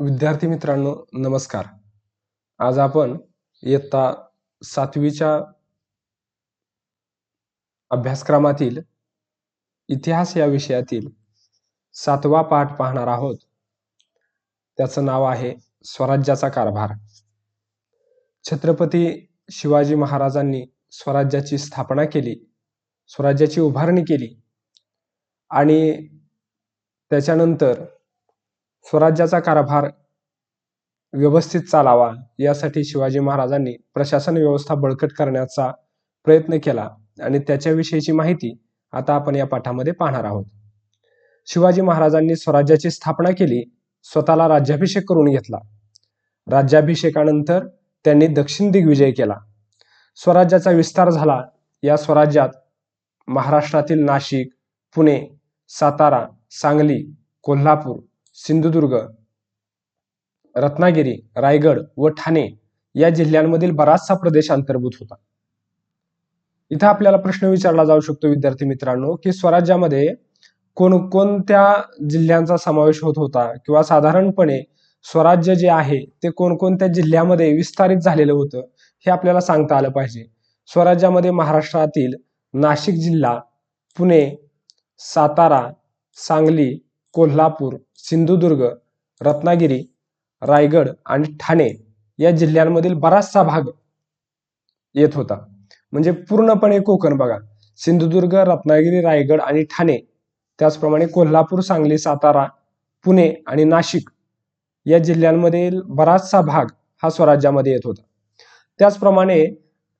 विद्यार्थी मित्रांनो नमस्कार. आज आपण इयत्ता सातवीच्या अभ्यासक्रमातील इतिहास या विषयातील सातवा पाठ पाहणार आहोत. त्याचं नाव आहे स्वराज्याचा कारभार. छत्रपती शिवाजी महाराजांनी स्वराज्याची स्थापना केली स्वराज्याची उभारणी केली आणि त्याच्यानंतर स्वराज्याचा कारभार व्यवस्थित चालावा यासाठी शिवाजी महाराजांनी प्रशासन व्यवस्था बळकट करण्याचा प्रयत्न केला आणि त्याच्याविषयीची माहिती आता आपण या पाठामध्ये पाहणार आहोत. शिवाजी महाराजांनी स्वराज्याची स्थापना केली स्वतःला राज्याभिषेक करून घेतला. राज्याभिषेकानंतर त्यांनी दक्षिण दिग्विजय केला. स्वराज्याचा विस्तार झाला. या स्वराज्यात महाराष्ट्रातील नाशिक पुणे सातारा सांगली कोल्हापूर सिंधुदुर्ग रत्नागिरी रायगड व ठाणे या जिल्ह्यांमधील बराचसा प्रदेश अंतर्भूत होता. इथं आपल्याला प्रश्न विचारला जाऊ शकतो विद्यार्थी मित्रांनो की स्वराज्यामध्ये कोणकोणत्या जिल्ह्यांचा समावेश होत होता? किंवा साधारणपणे स्वराज्य जे आहे ते कोणकोणत्या जिल्ह्यामध्ये विस्तारित झालेलं होतं? हे आपल्याला सांगता आलं पाहिजे. स्वराज्यामध्ये महाराष्ट्रातील नाशिक जिल्हा पुणे सातारा सांगली कोल्हापूर सिंधुदुर्ग रत्नागिरी रायगड आणि ठाणे या जिल्ह्यांमधील बराचसा भाग येत होता. म्हणजे पूर्णपणे कोकण बघा. सिंधुदुर्ग रत्नागिरी रायगड आणि ठाणे त्याचप्रमाणे कोल्हापूर सांगली सातारा पुणे आणि नाशिक या जिल्ह्यांमधील बराचसा भाग हा स्वराज्यामध्ये येत होता. त्याचप्रमाणे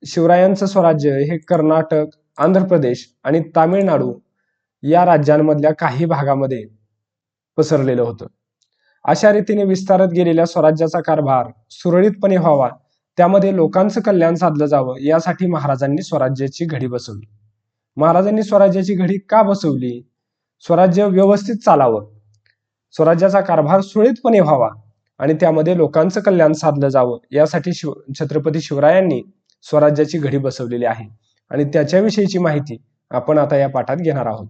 शिवरायांचं स्वराज्य हे कर्नाटक आंध्र प्रदेश आणि तामिळनाडू या राज्यांमधल्या काही भागामध्ये पसरलेलं होतं. अशा रीतीने विस्तारत गेलेल्या स्वराज्याचा कारभार सुरळीतपणे व्हावा त्यामध्ये लोकांचं कल्याण साधलं जावं यासाठी महाराजांनी स्वराज्याची घडी बसवली. महाराजांनी स्वराज्याची घडी का बसवली? स्वराज्य व्यवस्थित चालावं. स्वराज्याचा कारभार सुरळीतपणे व्हावा आणि त्यामध्ये लोकांचं कल्याण साधलं जावं यासाठी शिव छत्रपती शिवरायांनी स्वराज्याची घडी बसवलेली आहे. आणि त्याच्याविषयीची माहिती आपण आता या पाठात घेणार आहोत.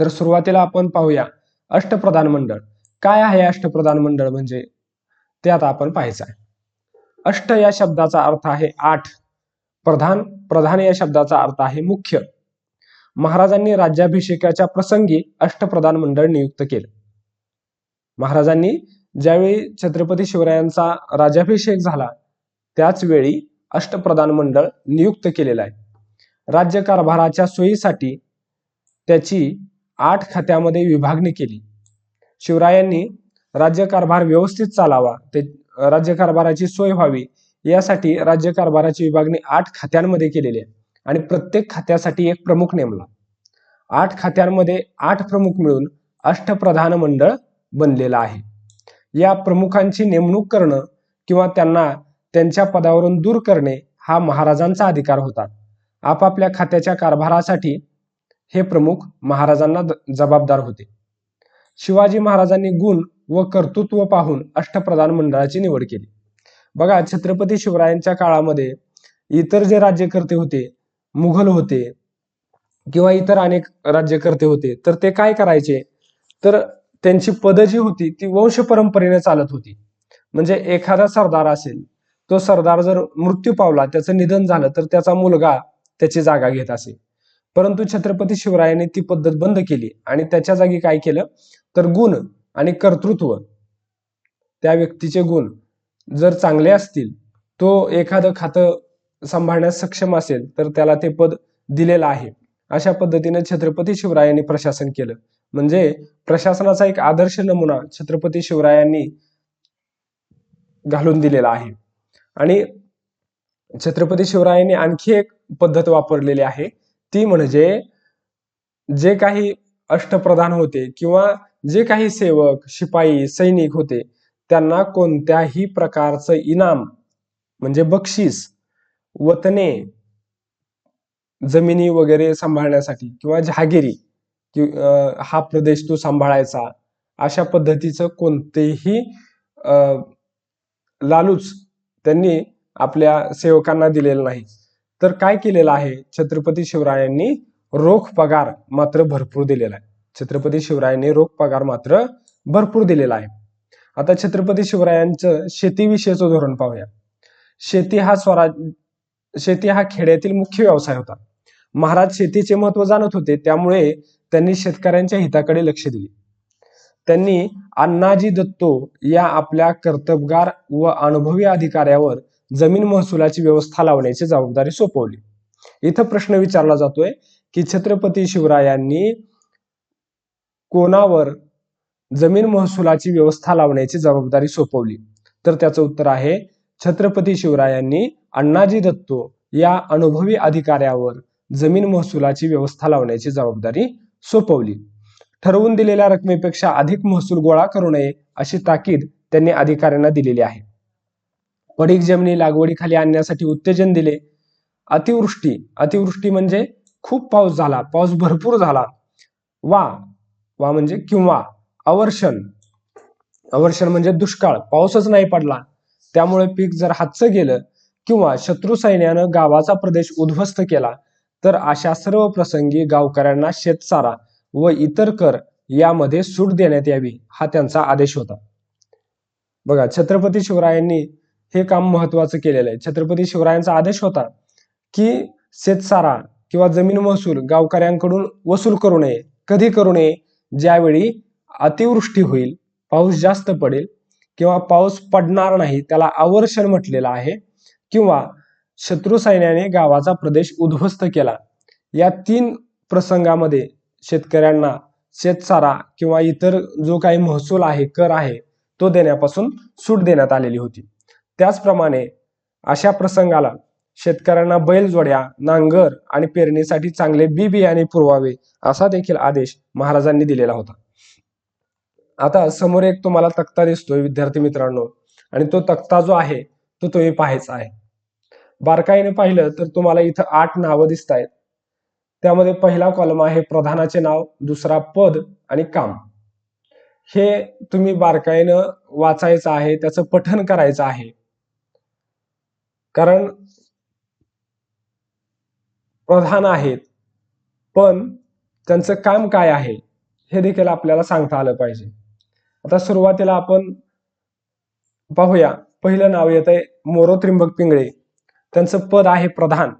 तर सुरुवातीला आपण पाहूया अष्टप्रधान मंडळ. काय आहे अष्टप्रधान मंडळ म्हणजे? ते आता आपण पाहायचं आहे. अष्ट या शब्दाचा अर्थ आहे आठ. प्रधान प्रधान या शब्दाचा अर्थ आहे मुख्य. महाराजांनी राज्याभिषेकाच्या प्रसंगी अष्टप्रधान मंडळ नियुक्त केलं. महाराजांनी ज्यावेळी छत्रपती शिवरायांचा राज्याभिषेक झाला त्याच वेळी अष्टप्रधान मंडळ नियुक्त केलेलं आहे. राज्यकारभाराच्या सोयीसाठी त्याची आठ खात्यामध्ये विभागणी केली. शिवरायांनी राज्यकारभार व्यवस्थित चालावा ते राज्यकारभाराची सोय व्हावी यासाठी राज्यकारभाराची विभागणी आठ खात्यांमध्ये केलेली आहे आणि प्रत्येक खात्यासाठी एक प्रमुख नेमला. आठ खात्यांमध्ये आठ प्रमुख मिळून अष्टप्रधान मंडळ बनलेलं आहे. या प्रमुखांची नेमणूक करणं किंवा त्यांना त्यांच्या पदावरून दूर करणे हा महाराजांचा अधिकार होता. आपापल्या खात्याच्या कारभारासाठी हे प्रमुख महाराजांना जबाबदार होते. शिवाजी महाराजांनी गुण व कर्तृत्व पाहून अष्टप्रधान मंडळाची निवड केली. बघा छत्रपती शिवरायांच्या काळामध्ये इतर जे राज्यकर्ते होते मुघल होते किंवा इतर अनेक राज्यकर्ते होते तर ते काय करायचे? तर त्यांची पद जी होती ती वंश परंपरेने चालत होती. म्हणजे एखादा सरदार असेल तो सरदार जर मृत्यू पावला त्याचं निधन झालं तर त्याचा मुलगा त्याची जागा घेत असे. परंतु छत्रपती शिवरायांनी ती पद्धत बंद केली आणि त्याच्या जागी काय केलं? तर गुण आणि कर्तृत्व. त्या व्यक्तीचे गुण जर चांगले असतील तो एखादं खातं सांभाळण्यास सक्षम असेल तर त्याला ते पद दिलेलं आहे. अशा पद्धतीने छत्रपती शिवरायांनी प्रशासन केलं. म्हणजे प्रशासनाचा एक आदर्श नमुना छत्रपती शिवरायांनी घालून दिलेला आहे. आणि छत्रपती शिवरायांनी आणखी एक पद्धत वापरलेली आहे. ती म्हणजे जे काही अष्टप्रधान होते किंवा जे काही सेवक शिपाई सैनिक होते त्यांना कोणत्याही प्रकारचं इनाम म्हणजे बक्षीस वतने जमिनी वगैरे सांभाळण्यासाठी किंवा जहागिरी कि हा प्रदेश तो सांभाळायचा अशा पद्धतीचं कोणतेही लालूच त्यांनी आपल्या सेवकांना दिलेलं नाही. तर काय केलेलं आहे? छत्रपती शिवरायांनी रोख पगार मात्र भरपूर दिलेला आहे. छत्रपती शिवरायांनी रोख पगार मात्र भरपूर दिलेला आहे. आता छत्रपती शिवरायांचं शेतीविषयीचं धोरण पाहूया. शेती हा स्वराज शेती हा खेड्यातील मुख्य व्यवसाय होता. महाराज शेतीचे महत्त्व जाणत होते त्यामुळे त्यांनी शेतकऱ्यांच्या हिताकडे लक्ष दिले. त्यांनी अण्णाजी दत्तो या आपल्या कर्तबगार व अनुभवी अधिकाऱ्यावर जमीन महसुलाची व्यवस्था लावण्याची जबाबदारी सोपवली. इथं प्रश्न विचारला जातोय की छत्रपती शिवरायांनी कोणावर जमीन महसुलाची व्यवस्था लावण्याची जबाबदारी सोपवली? तर त्याचं उत्तर आहे छत्रपती शिवरायांनी अण्णाजी दत्तो या अनुभवी अधिकाऱ्यावर जमीन महसुलाची व्यवस्था लावण्याची जबाबदारी सोपवली. ठरवून दिलेल्या रकमेपेक्षा अधिक महसूल गोळा करू नये अशी ताकीद त्यांनी अधिकाऱ्यांना दिलेली आहे. पडीक जमिनी लागवडीखाली आणण्यासाठी उत्तेजन दिले. अतिवृष्टी अतिवृष्टी म्हणजे खूप पाऊस झाला पाऊस भरपूर झाला. वा वा म्हणजे किंवा अवर्षण. अवर्षण म्हणजे दुष्काळ पाऊसच नाही पडला. त्यामुळे पीक जर हातचं गेलं किंवा शत्रू सैन्यानं गावाचा प्रदेश उद्ध्वस्त केला तर अशा सर्व प्रसंगी गावकऱ्यांना शेतसारा व इतर कर यामध्ये सूट देण्यात यावी हा त्यांचा आदेश होता. बघा छत्रपती शिवरायांनी हे काम महत्वाचं केलेलं आहे. छत्रपती शिवरायांचा आदेश होता की शेतसारा किंवा जमीन महसूल गावकऱ्यांकडून वसूल करू नये. कधी करू नये? ज्यावेळी अतिवृष्टी होईल पाऊस जास्त पडेल किंवा पाऊस पडणार नाही त्याला आवर्षण म्हटलेलं आहे किंवा शत्रू सैन्याने गावाचा प्रदेश उद्ध्वस्त केला. या तीन प्रसंगामध्ये शेतकऱ्यांना शेतसारा किंवा इतर जो काही महसूल आहे कर आहे तो देण्यापासून सूट देण्यात आलेली होती. त्याचप्रमाणे अशा प्रसंगाला शेतकऱ्यांना बैलजोड्या नांगर आणि पेरणीसाठी चांगले बी बियाणे पुरवावे असा देखील आदेश महाराजांनी दिलेला होता. आता समोर एक तुम्हाला तक्ता दिसतोय विद्यार्थी मित्रांनो. आणि तो तक्ता जो आहे तो तुम्ही पाहायचा आहे. बारकाईने पाहिलं तर तुम्हाला इथं आठ नावं दिसत आहेत त्यामध्ये पहिला कॉलम आहे प्रधानाचे नाव दुसरा पद आणि काम. हे तुम्ही बारकाईनं वाचायचं आहे त्याचं पठन करायचं आहे. कारण प्रधान आहेत पण त्यांचं काम काय आहे हे देखील आपल्याला सांगता आलं पाहिजे. आता सुरुवातीला आपण पाहूया पहिलं नाव येत आहे मोरो त्रिंबक पिंगळे. त्यांचं पद आहे प्रधान.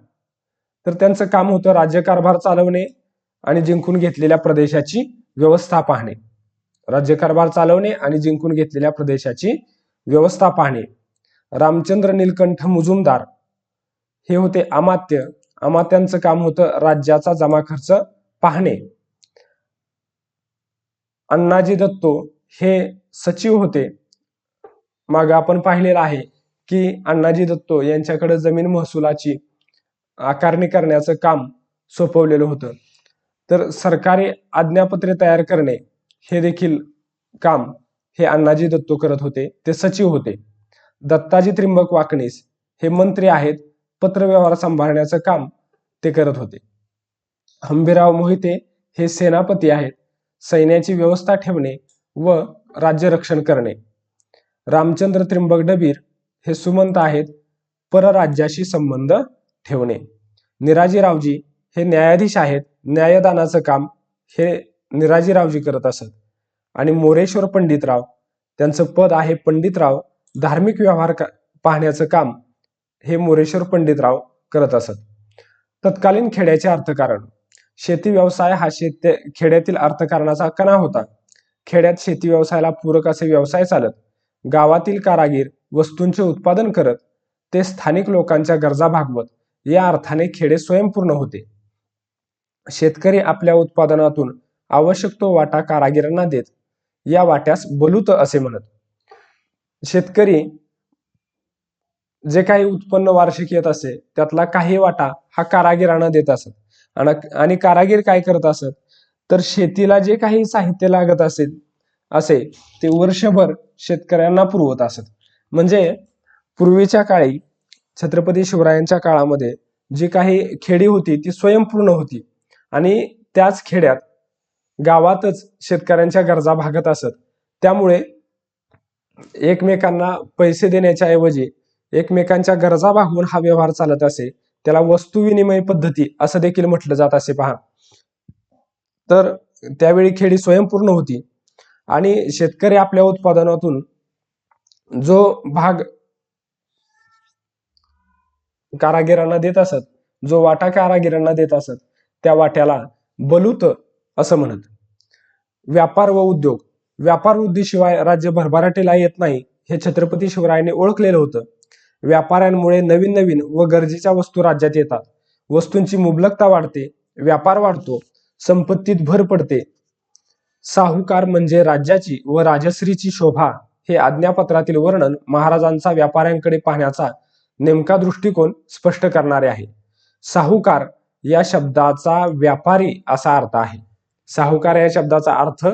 तर त्यांचं काम होतं राज्यकारभार चालवणे आणि जिंकून घेतलेल्या प्रदेशाची व्यवस्था पाहणे. राज्यकारभार चालवणे आणि जिंकून घेतलेल्या प्रदेशाची व्यवस्था पाहणे. रामचंद्र नीलकंठ मुजुमदार. हे होते अमात्य. अमात्यांचं काम होतं राज्याचा जमा खर्च पाहणे. अण्णाजी दत्तो हे सचिव होते. माग आपण पाहिलेलं आहे की अण्णाजी दत्तो यांच्याकडे जमीन महसुलाची आकारणी करण्याचं काम सोपवलेलं होतं. तर सरकारी आज्ञापत्रे तयार करणे हे देखील काम हे अण्णाजी दत्तो करत होते. ते सचिव होते. दत्ताजी त्रिंबक वाकणीस हे मंत्री आहेत पत्रव्यवहार सांभाळण्याचं काम ते करत होते. हंबीराव मोहिते हे सेनापती आहेत सैन्याची व्यवस्था ठेवणे व राज्यरक्षण करणे. रामचंद्र त्रिंबक डबीर हे सुमंत आहेत परराज्याशी संबंध ठेवणे. निराजीरावजी हे न्यायाधीश आहेत न्यायदानाचं काम हे निराजीरावजी करत असत. आणि मोरेश्वर पंडितराव त्यांचं पद आहे पंडितराव धार्मिक व्यवहार पाहण्याचं काम हे मोरेश्वर पंडितराव करत असत. तत्कालीन खेड्याचे अर्थकारण. शेती व्यवसाय हा शेत खेड्यातील अर्थकारणाचा कणा होता. खेड्यात शेती व्यवसायाला पूरक असे व्यवसाय चालत गावातील कारागीर वस्तूंचे उत्पादन करत ते स्थानिक लोकांच्या गरजा भागवत या अर्थाने खेडे स्वयंपूर्ण होते. शेतकरी आपल्या उत्पादनातून आवश्यक तो वाटा कारागिरांना देत या वाट्यास बलूत असे म्हणत. शेतकरी जे काही उत्पन्न वार्षिक येत असे त्यातला काही वाटा हा कारागिरांना देत असत. आणि कारागीर काय करत असत? तर शेतीला जे काही साहित्य लागत असेल असे ते वर्षभर शेतकऱ्यांना पुरवत असत. म्हणजे पूर्वीच्या काळी छत्रपती शिवरायांच्या काळामध्ये जी काही खेडी होती ती स्वयंपूर्ण होती. आणि त्याच खेड्यात गावातच शेतकऱ्यांच्या गरजा भागत असत. त्यामुळे एकमेकांना पैसे देण्याच्या ऐवजी एकमेकांच्या गरजा भागवून हा व्यवहार चालत असे त्याला वस्तू विनिमय पद्धती असं देखील म्हटलं जात असे पहा. तर त्यावेळी खेडी स्वयंपूर्ण होती आणि शेतकरी आपल्या उत्पादनातून जो भाग कारागिरांना देत असत जो वाटा कारागिरांना देत असत त्या वाट्याला बलूत असं म्हणत. व्यापार व उद्योग व्यापार वृद्धीशिवाय राज्य भरभराटीला येत नाही हे छत्रपती शिवरायांनी ओळखलेलं होतं. व्यापाऱ्यांमुळे नवीन नवीन व गरजेच्या वस्तू राज्यात येतात. वस्तूंची मुबलकता वाढते व्यापार वाढतो संपत्तीत भर पडते. साहूकार म्हणजे राज्याची व राजश्रीची शोभा हे आज्ञापत्रातील वर्णन महाराजांचा व्यापाऱ्यांकडे पाहण्याचा नेमका दृष्टिकोन स्पष्ट करणारे आहे. साहूकार या शब्दाचा व्यापारी असा अर्थ आहे. साहूकार या शब्दाचा अर्थ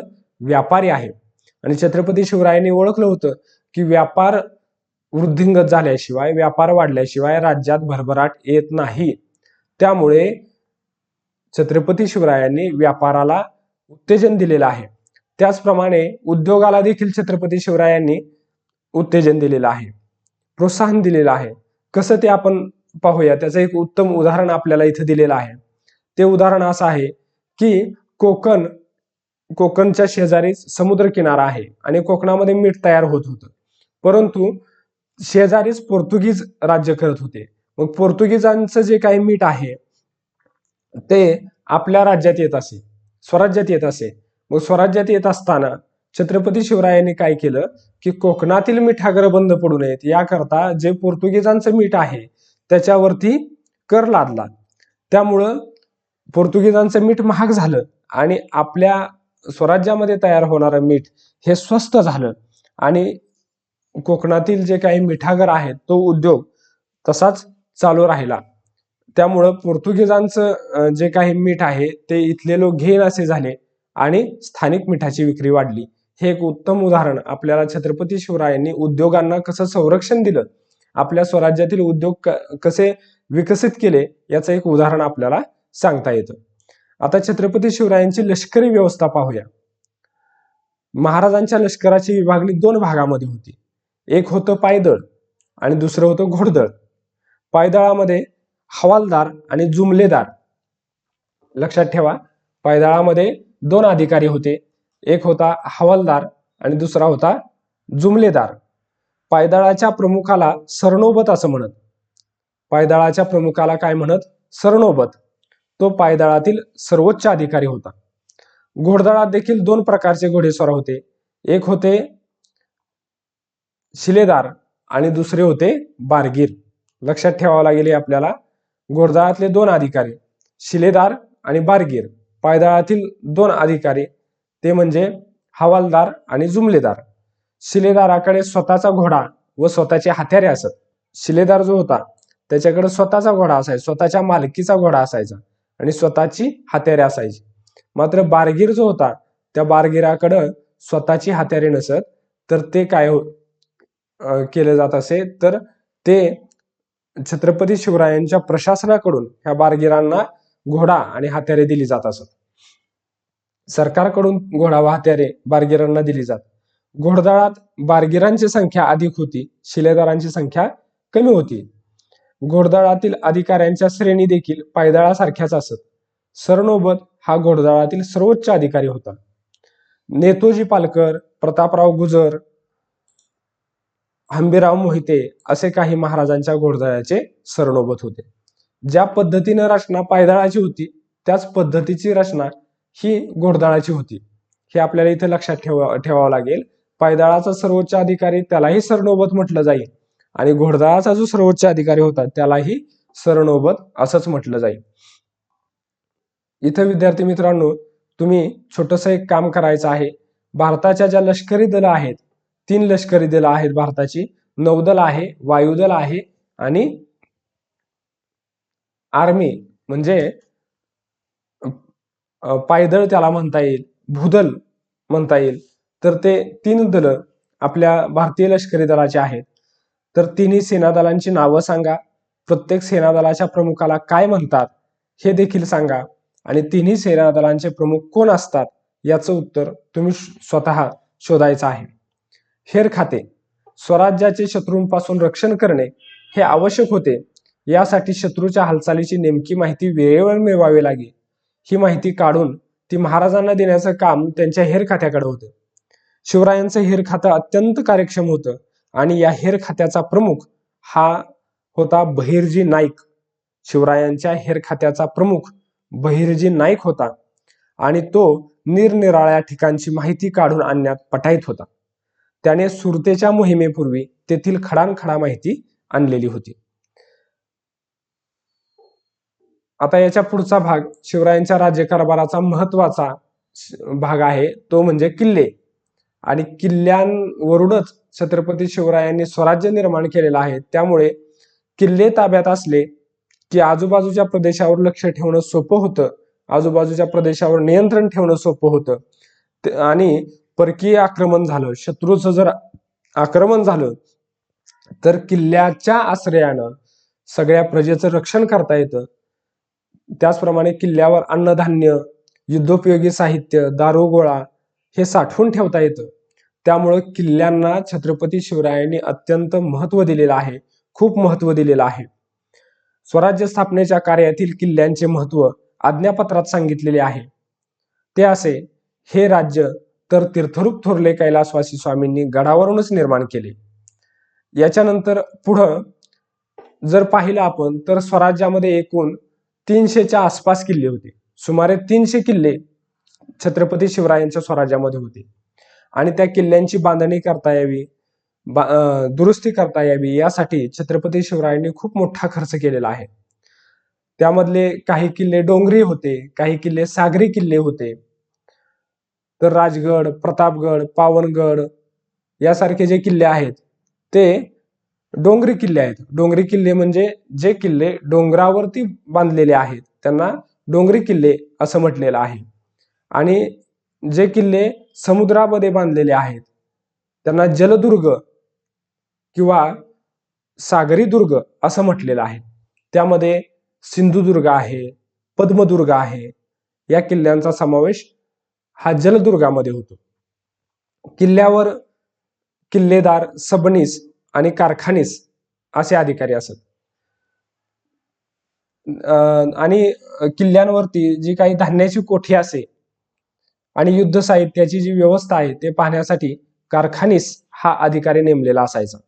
व्यापारी आहे. आणि छत्रपती शिवरायांनी ओळखलं होतं की व्यापार वृद्धिंगत झाल्याशिवाय व्यापार वाढल्याशिवाय राज्यात भरभराट येत नाही. त्यामुळे छत्रपती शिवरायांनी व्यापाराला उत्तेजन दिलेलं आहे. त्याचप्रमाणे उद्योगाला देखील छत्रपती शिवरायांनी उत्तेजन दिलेलं आहे. प्रोत्साहन दिलेलं आहे. कसं ते आपण पाहूया? त्याचं एक उत्तम उदाहरण आपल्याला इथं दिलेलं आहे. ते उदाहरण असं आहे की कोकण कोकणच्या शेजारीच समुद्र किनारा आहे आणि कोकणामध्ये मीठ तयार होत होतं. परंतु शेजारीच पोर्तुगीज राज्य करत होते. मग पोर्तुगीजांचं जे काही मीठ आहे ते आपल्या राज्यात येत असे स्वराज्यात येत असे. मग स्वराज्यात येत असताना छत्रपती शिवरायांनी काय केलं की कोकणातील मिठागर बंद पडू नयेत. याकरता जे पोर्तुगीजांचं मीठ आहे त्याच्यावरती कर लादला. त्यामुळं पोर्तुगीजांचं मीठ महाग झालं आणि आपल्या स्वराज्यामध्ये तयार होणारं मीठ हे स्वस्त झालं. आणि कोकणातील जे काही मिठागर आहेत तो उद्योग तसाच चालू राहिला. त्यामुळं पोर्तुगीजांचं जे काही मीठ आहे ते इथले लोक घेईन असे झाले आणि स्थानिक मिठाची विक्री वाढली. हे एक उत्तम उदाहरण. आपल्याला छत्रपती शिवरायांनी उद्योगांना कसं संरक्षण दिलं आपल्या स्वराज्यातील उद्योग कसे विकसित केले याचं एक उदाहरण आपल्याला सांगता येतं. आता छत्रपती शिवरायांची लष्करी व्यवस्था पाहूया. महाराजांच्या लष्कराची विभागणी दोन भागामध्ये होती. एक होतं पायदळ आणि दुसरं होतं घोडदळ. पायदळामध्ये हवालदार आणि जुमलेदार. लक्षात ठेवा पायदळामध्ये दोन अधिकारी होते. एक होता हवालदार आणि दुसरा होता जुमलेदार. पायदळाच्या प्रमुखाला सरनोबत असं म्हणत. पायदळाच्या प्रमुखाला काय म्हणत? सरनोबत. तो पायदळातील सर्वोच्च अधिकारी होता. घोडदळात देखील दोन प्रकारचे घोडेस्वार होते. एक होते शिलेदार आणि दुसरे होते बारगीर. लक्षात ठेवावं लागेल आपल्याला. घोडदळातले दोन अधिकारी शिलेदार आणि बारगीर. पायदळातील दोन अधिकारी ते म्हणजे हवालदार आणि जुमलेदार. शिलेदाराकडे स्वतःचा घोडा व स्वतःचे हत्यारे असत. शिलेदार जो होता त्याच्याकडे स्वतःचा घोडा असायचा स्वतःच्या मालकीचा घोडा असायचा. आणि स्वतःची हत्यारे असायची. मात्र बारगीर जो होता त्या बारगिराकडं स्वतःची हत्यारे नसत तर ते काय हो-, केले जात असे तर ते छत्रपती शिवरायांच्या प्रशासनाकडून ह्या बारगिरांना घोडा आणि हत्यारे दिली जात असत. सरकारकडून घोडा व हत्यारे बारगिरांना दिली जात. घोडदळात बारगिरांची संख्या अधिक होती शिलेदारांची संख्या कमी होती. घोडदळातील अधिकाऱ्यांच्या श्रेणी देखील पायदळासारख्याच असत. सरनोबत हा घोडदळातील सर्वोच्च अधिकारी होता. नेतोजी पालकर प्रतापराव गुजर हंबीराव मोहिते असे काही महाराजांच्या घोडदळाचे सरनोबत होते. ज्या पद्धतीनं रचना पायदळाची होती त्याच पद्धतीची रचना ही घोडदळाची होती. हे आपल्याला इथे लक्षात ठेवा ठेवावं लागेल. पायदळाचा सर्वोच्च अधिकारी त्यालाही सरनोबत म्हटलं जाईल. आणि घोडदळाचा जो सर्वोच्च अधिकारी होता त्यालाही सरनोबत असंच म्हटलं जाईल इथं विद्यार्थी मित्रांनो तुम्ही छोटस एक काम करायचं आहे. भारताच्या ज्या लष्करी दल आहेत तीन लष्करी दल आहेत भारताची. नौदल आहे वायुदल आहे आणि आर्मी म्हणजे पायदळ त्याला म्हणता येईल भूदल म्हणता येईल. तर ते तीन दल आपल्या भारतीय लष्करी दलाचे आहेत. तर तिन्ही सेनादलांची नावं सांगा. प्रत्येक सेनादलाच्या प्रमुखाला काय म्हणतात हे देखील सांगा. आणि तिन्ही सेनादलांचे प्रमुख कोण असतात याचं उत्तर तुम्ही स्वतः शोधायचं आहे. हेर खाते स्वराज्याचे शत्रूंपासून रक्षण करणे हे आवश्यक होते. यासाठी शत्रूच्या हालचालीची नेमकी माहिती वेळेवर मिळवावी लागेल. ही माहिती काढून ती महाराजांना देण्याचं काम त्यांच्या हेर खात्याकडे होतं. शिवरायांचं हेर खातं अत्यंत कार्यक्षम होतं. आणि या हेर खात्याचा प्रमुख हा होता बहिर्जी नाईक. शिवरायांच्या हेर खात्याचा प्रमुख बहिर्जी नाईक होता. आणि तो निरनिराळ्या ठिकाणची माहिती काढून आणण्यात पटाईत होता. त्याने सुरतेच्या मोहिमेपूर्वी तेथील खडानखडा माहिती आणलेली होती. आता याच्या पुढचा भाग शिवरायांच्या राज्यकारभाराचा महत्त्वाचा भाग आहे. तो म्हणजे किल्ले. आणि किल्ल्यांवरूनच छत्रपती शिवरायांनी स्वराज्य निर्माण केलेलं आहे. त्यामुळे किल्ले ताब्यात असले की आजूबाजूच्या प्रदेशावर लक्ष ठेवणं सोपं होतं. आजूबाजूच्या प्रदेशावर नियंत्रण ठेवणं सोपं होतं. आणि परकीय आक्रमण झालं शत्रूचं जर आक्रमण झालं तर किल्ल्याच्या आश्रयानं सगळ्या प्रजेचं रक्षण करता येतं. त्याचप्रमाणे किल्ल्यावर अन्नधान्य युद्धोपयोगी साहित्य दारुगोळा हे साठवून ठेवता येतं. त्यामुळं किल्ल्यांना छत्रपती शिवरायांनी अत्यंत महत्त्व दिलेलं आहे. खूप महत्त्व दिलेलं आहे. स्वराज्य स्थापनेच्या कार्यातील किल्ल्यांचे महत्त्व आज्ञापत्रात सांगितलेले आहे. ते असे हे राज्य तर तीर्थरूप थोरले कैलासवासी स्वामींनी गडावरूनच निर्माण केले. याच्यानंतर पुढं जर पाहिलं आपण तर स्वराज्यामध्ये एकूण तीनशेच्या आसपास किल्ले होते. सुमारे तीनशे किल्ले छत्रपती शिवरायांच्या स्वराज्यामध्ये होते. आणि त्या किल्ल्यांची बांधणी करता यावी बा- दुरुस्ती करता यावी यासाठी छत्रपती शिवरायांनी खूप मोठा खर्च केलेला आहे. त्यामधले काही किल्ले डोंगरी होते काही किल्ले सागरी किल्ले होते. तर राजगड प्रतापगड पावनगड यासारखे जे किल्ले आहेत ते डोंगरी किल्ले आहेत. डोंगरी किल्ले म्हणजे जे किल्ले डोंगरावरती बांधलेले आहेत त्यांना डोंगरी किल्ले असं म्हटलेलं आहे. आणि जे किल्ले समुद्रामध्ये बांधलेले आहेत त्यांना जलदुर्ग किंवा सागरी दुर्ग असं म्हटलेलं आहे. त्यामध्ये सिंधुदुर्ग आहे पद्मदुर्ग आहे या किल्ल्यांचा समावेश हा जलदुर्गामध्ये होतो. किल्ल्यावर किल्लेदार सबनीस आणि कारखानीस असे अधिकारी असत. अं, आणि किल्ल्यांवरती जी काही धान्याची कोठी असे आणि युद्ध साहित्याची जी व्यवस्था आहे ते पाहण्यासाठी कारखानीस हा अधिकारी नेमलेला असायचा.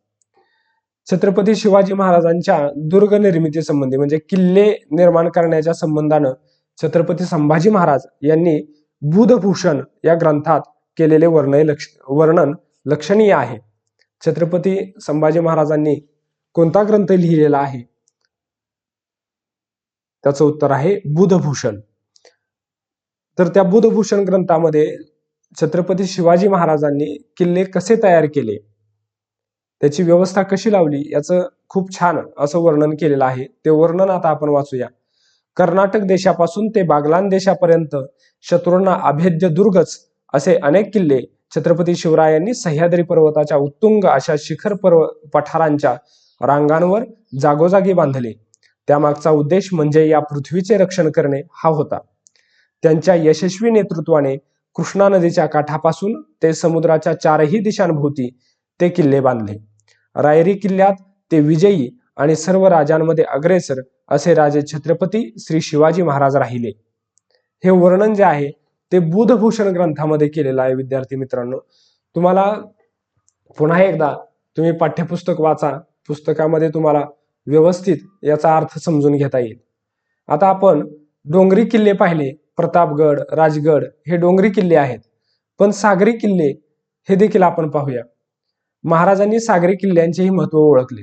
छत्रपती शिवाजी महाराजांच्या दुर्ग निर्मिती संबंधी म्हणजे किल्ले निर्माण करण्याच्या संबंधानं छत्रपती संभाजी महाराज यांनी बुधभूषण या ग्रंथात केलेले वर्णय लक्ष वर्णन लक्षणीय आहे. छत्रपती संभाजी महाराजांनी कोणता ग्रंथ लिहिलेला आहे? त्याचं उत्तर आहे बुधभूषण. तर त्या बुधभूषण ग्रंथामध्ये छत्रपती शिवाजी महाराजांनी किल्ले कसे तयार केले? त्याची व्यवस्था कशी लावली? याचं खूप छान असं वर्णन केलेलं आहे. ते वर्णन आता आपण वाचूया. कर्नाटक देशापासून ते बागलान देशापर्यंत शत्रूंना अभेद्य दुर्गच असे अनेक किल्ले छत्रपती शिवरायांनी सह्याद्री पर्वताच्या उत्तुंग अशा शिखर पर्व पठारांच्या रांगांवर जागोजागी बांधले. त्यामागचा उद्देश म्हणजे या पृथ्वीचे रक्षण करणे हा होता. त्यांच्या यशस्वी नेतृत्वाने कृष्णा नदीच्या काठापासून ते समुद्राच्या चारही दिशांभोवती ते किल्ले बांधले. रायरी किल्ल्यात ते विजयी आणि सर्व राजांमध्ये अग्रेसर असे राजे छत्रपती श्री शिवाजी महाराज राहिले. हे वर्णन जे आहे ते बुधभूषण ग्रंथामध्ये केलेलं आहे विद्यार्थी मित्रांनो. तुम्हाला पुन्हा एकदा तुम्ही पाठ्यपुस्तक वाचा पुस्तकामध्ये तुम्हाला व्यवस्थित याचा अर्थ समजून घेता येईल. आता आपण डोंगरी किल्ले पाहिले. प्रतापगड राजगड हे डोंगरी किल्ले आहेत. पण सागरी किल्ले हे देखील आपण पाहूया. महाराजांनी सागरी किल्ल्यांचेही महत्त्व ओळखले.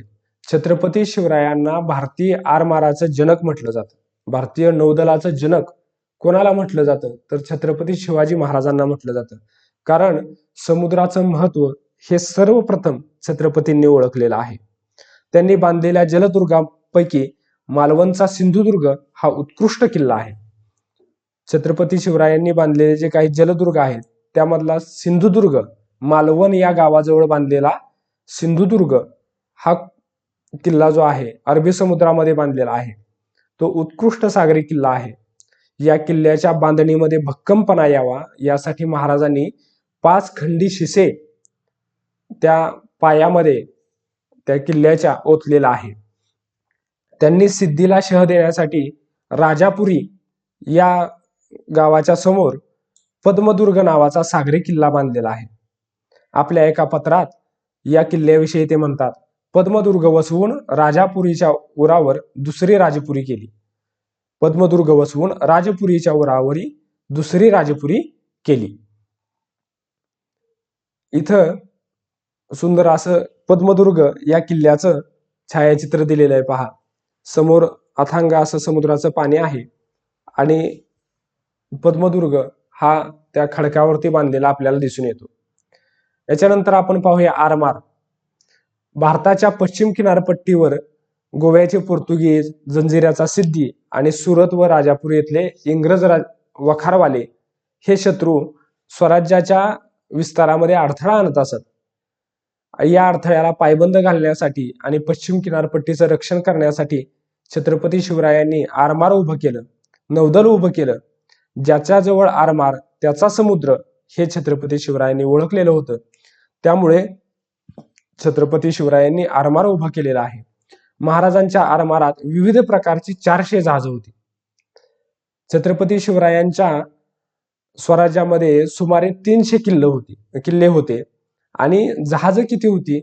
छत्रपती शिवरायांना भारतीय आरमाराचं जनक म्हटलं जातं. भारतीय नौदलाचं जनक कोणाला म्हटलं जातं? तर छत्रपती शिवाजी महाराजांना म्हटलं जातं. कारण समुद्राचं महत्त्व हे सर्वप्रथम छत्रपतींनी ओळखलेलं आहे. त्यांनी बांधलेल्या जलदुर्गापैकी मालवणचा सिंधुदुर्ग हा उत्कृष्ट किल्ला आहे. छत्रपती शिवरायांनी बांधलेले जे काही जलदुर्ग आहेत त्यामधला सिंधुदुर्ग मालवण या गावाजवळ बांधलेला सिंधुदुर्ग हा किल्ला जो आहे अरबी समुद्रामध्ये बांधलेला आहे. तो उत्कृष्ट सागरी किल्ला आहे. या किल्ल्याच्या बांधणीमध्ये भक्कमपणा यावा यासाठी महाराजांनी पाच खंडी शिसे त्या पायामध्ये त्या किल्ल्याच्या ओतलेला आहे. त्यांनी सिद्धीला शह देण्यासाठी राजापुरी या गावाच्या समोर पद्मदुर्ग नावाचा सागरी किल्ला बांधलेला आहे. आपल्या एका पत्रात या किल्ल्याविषयी ते म्हणतात पद्मदुर्ग वसवून राजापुरीच्या उरावर दुसरी राजपुरी केली. पद्मदुर्ग वसवून राजपुरीच्या उरावरी दुसरी राजपुरी केली. इथं सुंदर असं पद्मदुर्ग या किल्ल्याचं छायाचित्र दिलेलं आहे पहा. समोर अथांग असं समुद्राचं पाणी आहे आणि पद्मदुर्ग हा त्या खडकावरती बांधलेला आपल्याला दिसून येतो. याच्यानंतर आपण पाहूया आरमार. भारताच्या पश्चिम किनारपट्टीवर गोव्याचे पोर्तुगीज जंजिऱ्याचा सिद्धी आणि सुरत व राजापूर येथले इंग्रज राज वखारवाले हे शत्रू स्वराज्याच्या विस्तारामध्ये अडथळा आणत असत. या अडथळ्याला पायबंद घालण्यासाठी आणि पश्चिम किनारपट्टीचं रक्षण करण्यासाठी छत्रपती शिवरायांनी आरमार उभं केलं नौदल उभं केलं. ज्याच्याजवळ आरमार त्याचा समुद्र हे छत्रपती शिवरायांनी ओळखलेलं होतं. त्यामुळे छत्रपती शिवरायांनी आरमार उभा केलेला आहे. महाराजांच्या आरमारात विविध प्रकारची चारशे जहाज होती. छत्रपती शिवरायांच्या स्वराज्यामध्ये सुमारे तीनशे किल्ले होती किल्ले होते. आणि जहाजं किती होती?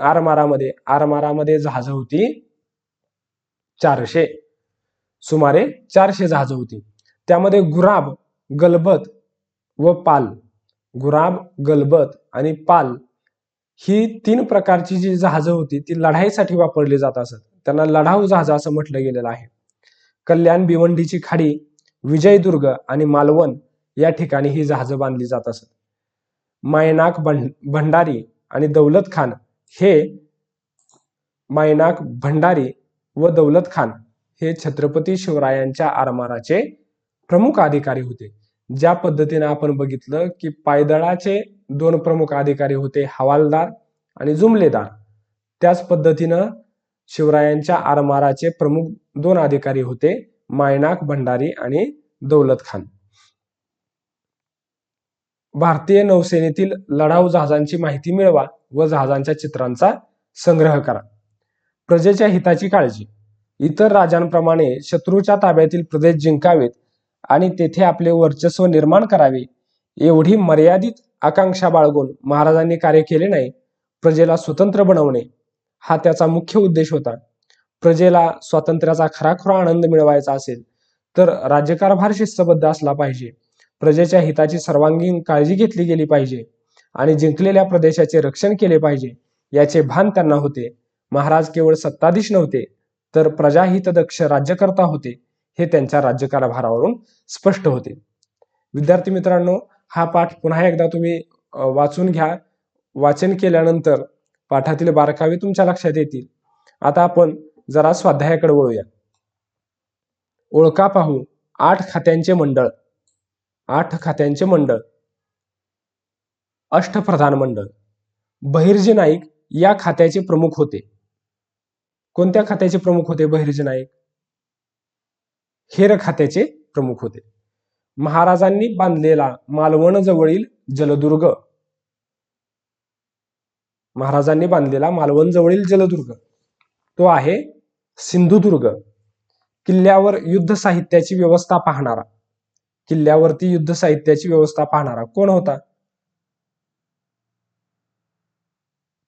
आरमारामध्ये आरमारामध्ये जहाज होती चारशे. सुमारे चारशे जहाजं होती. त्यामध्ये गुराब गलबत व पाल. गुराब गलबत आणि पाल ही तीन प्रकारची जी जहाजं होती ती लढाईसाठी वापरली जात असत. त्यांना लढाऊ जहाज असं म्हटलं गेलेलं आहे. कल्याण भिवंडीची खाडी विजयदुर्ग आणि मालवण या ठिकाणी ही जहाजं बांधली जात असत. मायनाक भंडारी आणि दौलत खान हे मायनाक भंडारी व दौलत खान हे छत्रपती शिवरायांच्या आरमाराचे प्रमुख अधिकारी होते. ज्या पद्धतीने आपण बघितलं की पायदळाचे दोन प्रमुख अधिकारी होते हवालदार आणि जुमलेदार. त्याच पद्धतीनं शिवरायांच्या आरमाराचे प्रमुख दोन अधिकारी होते मायनाक भंडारी आणि दौलत खान. भारतीय नौसेनेतील लढाऊ जहाजांची माहिती मिळवा व जहाजांच्या चित्रांचा संग्रह करा. प्रजेच्या हिताची काळजी. इतर राजांप्रमाणे शत्रूच्या ताब्यातील प्रदेश जिंकावेत आणि तेथे आपले वर्चस्व निर्माण करावे. एवढी मर्यादित आकांक्षा बाळगून महाराजांनी कार्य केले नाही प्रजेला स्वतंत्र बनवणे. हा त्याचा मुख्य उद्देश होता. प्रजेला स्वातंत्र्याचा खराखुरा आनंद मिळवायचा असेल तर राज्यकारभार शिस्तबद्ध असला पाहिजे. प्रजेच्या हिताची सर्वांगीण काळजी घेतली गेली पाहिजे आणि जिंकलेल्या प्रदेशाचे रक्षण केले पाहिजे याचे भान त्यांना होते. महाराज केवळ सत्ताधीश नव्हते तर प्रजाहितदक्ष राज्यकर्ता होते. हे त्यांच्या राज्यकारभारावरून स्पष्ट होते. विद्यार्थी मित्रांनो हा पाठ पुन्हा एकदा तुम्ही वाचून घ्या. वाचन केल्यानंतर पाठातील बारकावे तुमच्या लक्षात येतील. आता आपण जरा स्वाध्यायाकडे वळूया. ओळखा पाहू आठ खात्यांचे मंडळ. आठ खात्यांचे मंडळ. अष्टप्रधान मंडळ. बहिर्जी नाईक या खात्याचे प्रमुख होते. कोणत्या खात्याचे प्रमुख होते बहिर्जी नाईक? हेर खात्याचे प्रमुख होते. महाराजांनी बांधलेला मालवण जवळील जलदुर्ग. महाराजांनी बांधलेला मालवण जवळील जलदुर्ग. तो आहे सिंधुदुर्ग. किल्ल्यावर युद्ध साहित्याची व्यवस्था पाहणारा. किल्ल्यावरती युद्ध साहित्याची व्यवस्था पाहणारा कोण होता?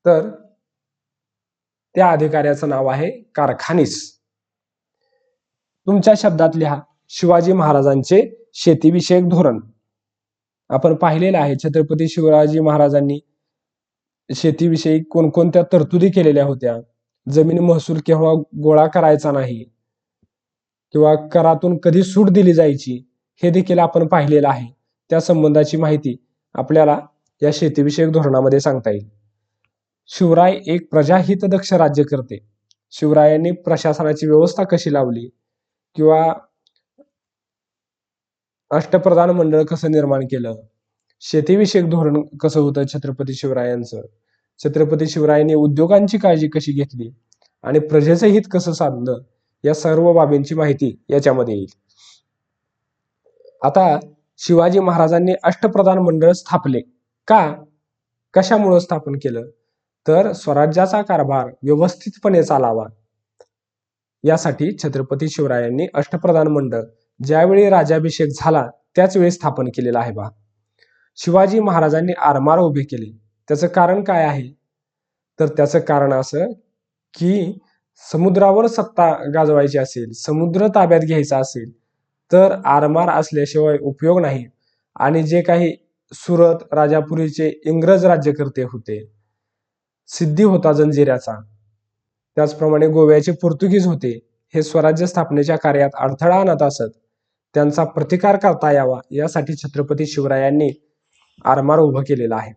तर त्या अधिकाऱ्याचं नाव आहे कारखानीस. तुमच्या शब्दात लिहा शिवाजी महाराजांचे शेतीविषयक धोरण. आपण पाहिलेलं आहे छत्रपती शिवाजी महाराजांनी शेतीविषयी कोणकोणत्या तरतुदी केलेल्या होत्या? जमीन महसूल केव्हा गोळा करायचा नाही? किंवा करातून कधी सूट दिली जायची? हे देखील आपण पाहिलेलं आहे. त्या संबंधाची माहिती आपल्याला या शेतीविषयक धोरणामध्ये सांगता येईल. शिवराय एक प्रजाहितदक्ष राज्य करते. शिवरायांनी प्रशासनाची व्यवस्था कशी लावली? किंवा अष्टप्रधान मंडळ कसं निर्माण केलं? शेतीविषयक धोरण कसं होतं छत्रपती शिवरायांचं? छत्रपती शिवरायांनी उद्योगांची काळजी कशी घेतली? आणि प्रजेचं हित कसं साधलं? या सर्व बाबींची माहिती याच्यामध्ये येईल. आता शिवाजी महाराजांनी अष्टप्रधान मंडळ स्थापले. का? कशामुळं स्थापन केलं? तर स्वराज्याचा कारभार व्यवस्थितपणे चालावा. यासाठी छत्रपती शिवरायांनी अष्टप्रधान मंडळ ज्यावेळी राजाभिषेक झाला त्याच वेळी स्थापन केलेला आहे बा. शिवाजी महाराजांनी आरमार उभे केले. त्याचं कारण काय आहे? तर त्याचं कारण असं की समुद्रावर सत्ता गाजवायची असेल समुद्र ताब्यात घ्यायचा असेल तर आरमार असल्याशिवाय उपयोग नाही. आणि जे काही सुरत राजापुरीचे इंग्रज राज्यकर्ते होते सिद्धी होता जंजिऱ्याचा. त्याचप्रमाणे गोव्याचे पोर्तुगीज होते हे स्वराज्य स्थापनेच्या कार्यात अडथळा आणत असत. त्यांचा प्रतिकार करता यावा यासाठी छत्रपती शिवरायांनी आरमार उभं केलेला आहे.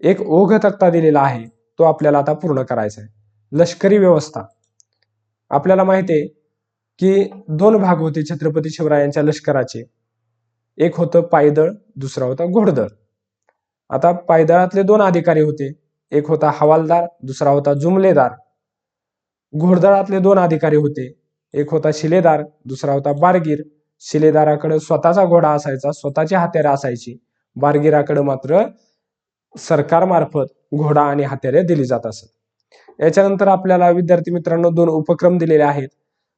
एक ओघ तक्ता दिलेला आहे तो आपल्याला आता पूर्ण करायचा आहे. लष्करी व्यवस्था. आपल्याला माहिती आहे की दोन भाग होते छत्रपती शिवरायांच्या लष्कराचे. एक होतं पायदळ दुसरा होता घोडदळ. आता पायदळातले दोन अधिकारी होते. एक होता हवालदार दुसरा होता जुमलेदार. घोडदळातले दोन अधिकारी होते. एक होता शिलेदार दुसरा होता बारगीर. शिलेदाराकडे स्वतःचा घोडा असायचा स्वतःची हत्यारे असायची. बारगीराकडे मात्र सरकारमार्फत घोडा आणि हत्यारे दिली जात असत. याच्यानंतर आपल्याला विद्यार्थी मित्रांनो दोन उपक्रम दिलेले आहेत.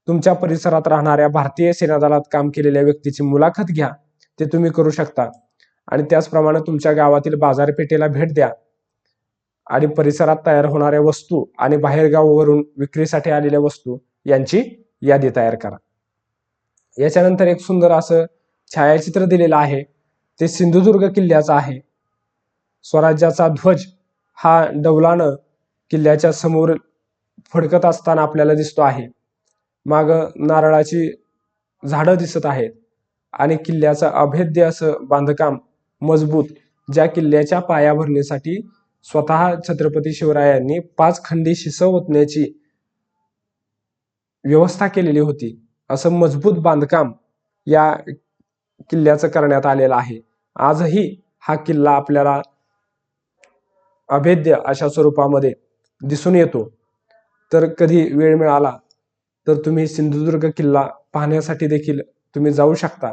तुमच्या परिसरात राहणाऱ्या भारतीय सेनादलात काम केलेल्या व्यक्तीची मुलाखत घ्या. ते तुम्ही करू शकता. आणि त्याचप्रमाणे तुमच्या गावातील बाजारपेठेला भेट द्या. आणि परिसरात तयार होणाऱ्या वस्तू आणि बाहेरगावावरून विक्रीसाठी आलेल्या वस्तू यांची यादी तयार करा. याच्यानंतर एक सुंदर असं छायाचित्र दिलेलं आहे. ते सिंधुदुर्ग किल्ल्याचं आहे. स्वराज्याचा ध्वज हा डौलानं किल्ल्याच्या समोर फडकत असताना आपल्याला दिसतो आहे. माग नारळाची झाडं दिसत आहेत आणि किल्ल्याचं अभेद्य असं बांधकाम मजबूत ज्या किल्ल्याच्या पायाभरणीसाठी स्वतः छत्रपती शिवरायांनी पाच खंडी शिसव ओतण्याची व्यवस्था केलेली होती. असं मजबूत बांधकाम या किल्ल्याचं करण्यात आलेलं आहे. आजही हा किल्ला आपल्याला अभेद्य अशा स्वरूपामध्ये दिसून येतो. तर कधी वेळ मिळाला तर तुम्ही सिंधुदुर्ग किल्ला पाहण्यासाठी देखील तुम्ही जाऊ शकता.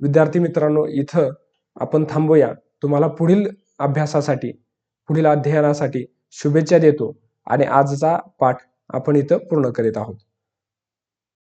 विद्यार्थी मित्रांनो इथं आपण थांबूया. तुम्हाला पुढील अभ्यासासाठी पुढील अध्ययनासाठी शुभेच्छा देतो आणि आजचा पाठ आपण इथं पूर्ण करीत आहोत.